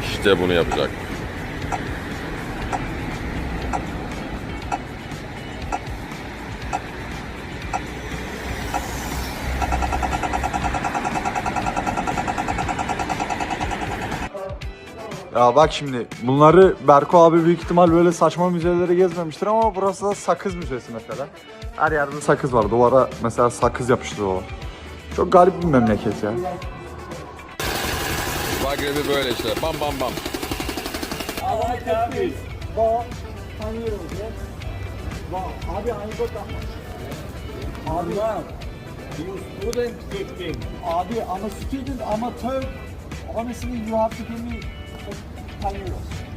İşte bunu yapacak. Ya bak şimdi bunları Berko abi büyük ihtimal böyle saçma müzeleri gezmemiştir ama burası da sakız müzesi mesela. Her yerde sakız var. Duvara mesela sakız yapıştırıyorlar. Çok garip bir memleket ya. Zagreb'i böyle işte. Bam bam bam. Bak, tanıyorum ya. Bak, abi aynı kota. Abi, you student gifting. Abi, I'm a student, I'm a third. Honestly, you have to give me 10 euros.